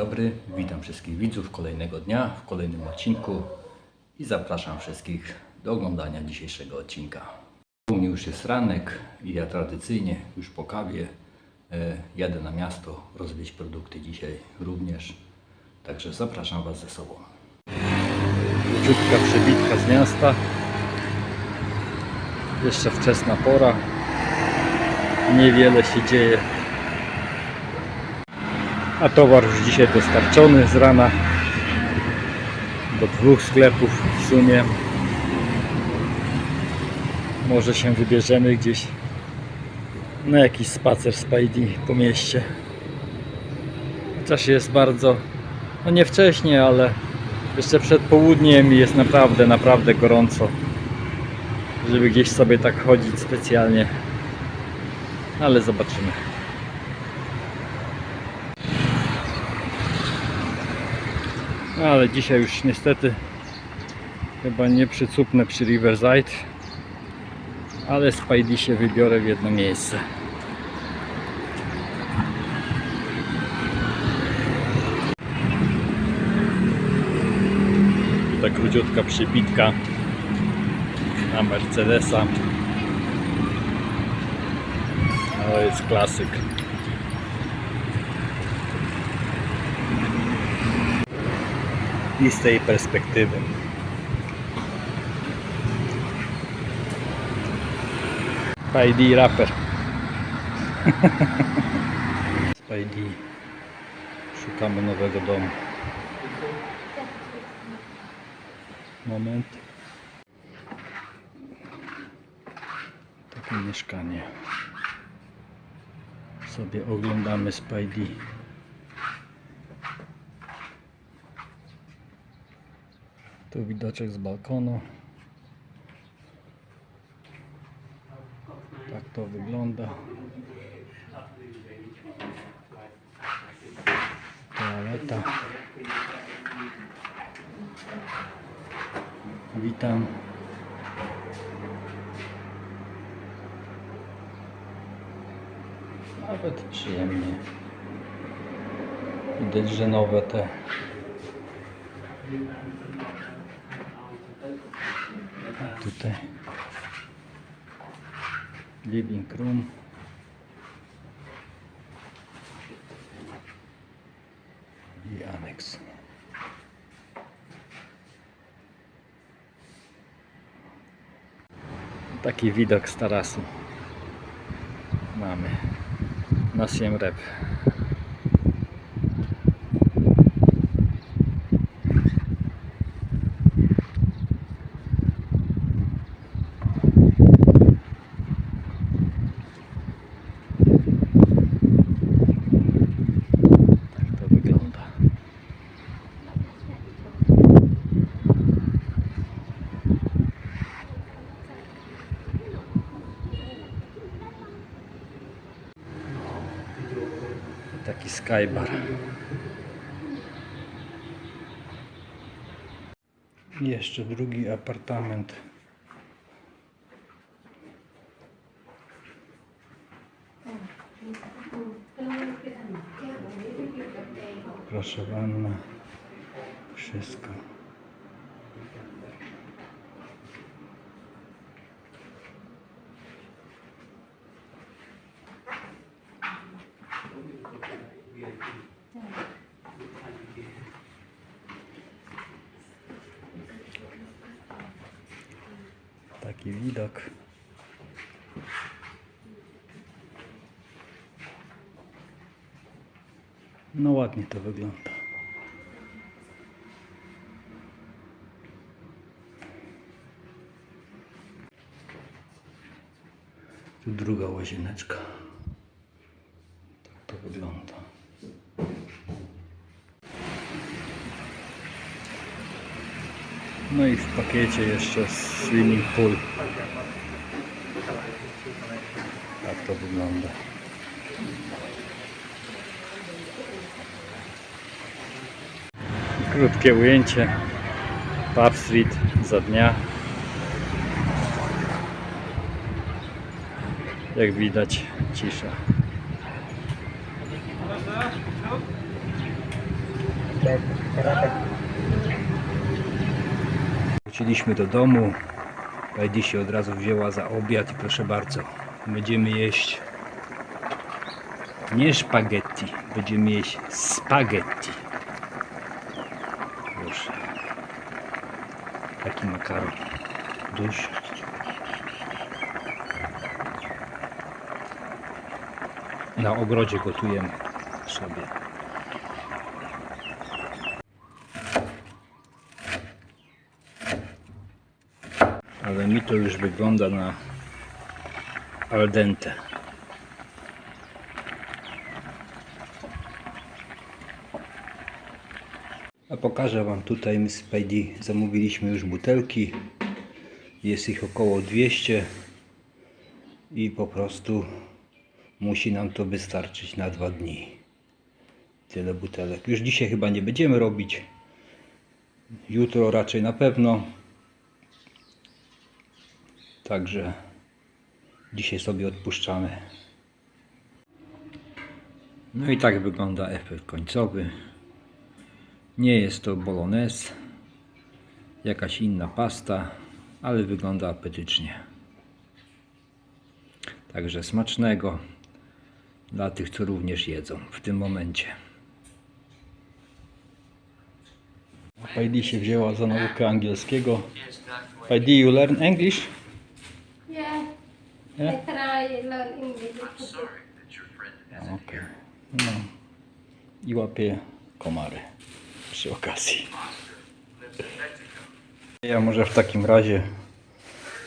dobry, witam wszystkich widzów kolejnego dnia w kolejnym odcinku i zapraszam wszystkich do oglądania dzisiejszego odcinka. U mnie już jest ranek i ja tradycyjnie już po kawie e, jadę na miasto rozwieźć produkty dzisiaj również, także zapraszam Was ze sobą. Króciutka przebitka z miasta, jeszcze wczesna pora, niewiele się dzieje a towar już dzisiaj dostarczony z rana do dwóch sklepów w sumie. Może się wybierzemy gdzieś na jakiś spacer z po mieście. Chociaż jest bardzo, no nie wcześnie, ale jeszcze przed południem jest naprawdę, naprawdę gorąco. Żeby gdzieś sobie tak chodzić specjalnie. Ale zobaczymy. No, ale dzisiaj już niestety chyba nie przycupnę przy Riverside, ale z się wybiorę w jedno miejsce. Ta króciutka przybitka na Mercedesa. To jest klasyk. I z tej perspektywy. Spidey Rapper. Spidey. Szukamy nowego domu. Moment. Takie mieszkanie. Sobie oglądamy Spidey. Widoczek z balkonu. Tak to wygląda. Toaleta. Witam. Nawet przyjemnie. Widać, że nowe te tutaj. Living room. I aneks. Taki widok z tarasu. Mamy. Na Siem Rep Tak to wygląda. Taki skybar. Jeszcze drugi apartament. Proszę wanna. Wszystko. Taki widok. No ładnie to wygląda. Tu druga łazieneczka. Tak to wygląda. No i w pakiecie jeszcze swimming pool. Tak to wygląda. Krótkie ujęcie Pub Street za dnia. Jak widać cisza. Wróciliśmy do domu. Heidi się od razu wzięła za obiad i proszę bardzo, będziemy jeść nie spaghetti, będziemy jeść spaghetti. Proszę. Taki makaron. Duży. Na ogrodzie gotujemy sobie. Ale mi to już wygląda na al dente. A pokażę Wam tutaj, my z zamówiliśmy już butelki. Jest ich około 200 i po prostu musi nam to wystarczyć na dwa dni. Tyle butelek. Już dzisiaj chyba nie będziemy robić. Jutro raczej na pewno. Także dzisiaj sobie odpuszczamy. No i tak wygląda efekt końcowy. Nie jest to bolognese, jakaś inna pasta, ale wygląda apetycznie. Także smacznego dla tych, co również jedzą w tym momencie. Heidi się wzięła za naukę angielskiego. Heidi, you learn English? Yeah. I try learn English. Okej. No. I łapie komary przy okazji. Ja może w takim razie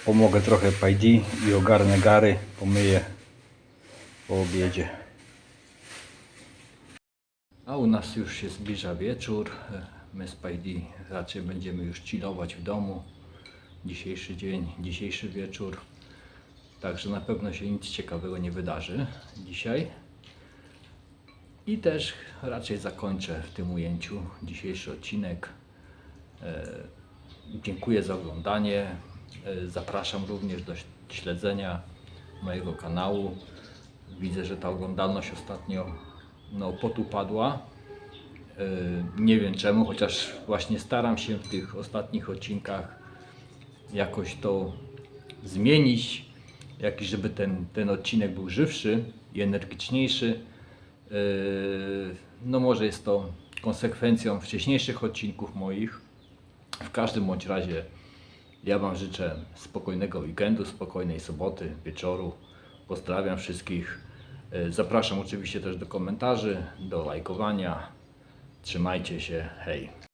pomogę trochę Pajdi i ogarnę gary, pomyję po obiedzie. A u nas już się zbliża wieczór. My z Pajdi raczej będziemy już chillować w domu. Dzisiejszy dzień, dzisiejszy wieczór. Także na pewno się nic ciekawego nie wydarzy dzisiaj. I też raczej zakończę w tym ujęciu dzisiejszy odcinek. E, Dziękuję za oglądanie. E, Zapraszam również do śledzenia mojego kanału. Widzę, że ta oglądalność ostatnio no, potupadła. E, Nie wiem czemu, chociaż właśnie staram się w tych ostatnich odcinkach jakoś to zmienić, jakiś, żeby ten, ten odcinek był żywszy i energiczniejszy. Yy, No może jest to konsekwencją wcześniejszych odcinków moich. W każdym bądź razie ja Wam życzę spokojnego weekendu, spokojnej soboty, wieczoru. Pozdrawiam wszystkich. Yy, Zapraszam oczywiście też do komentarzy, do lajkowania. Trzymajcie się, hej.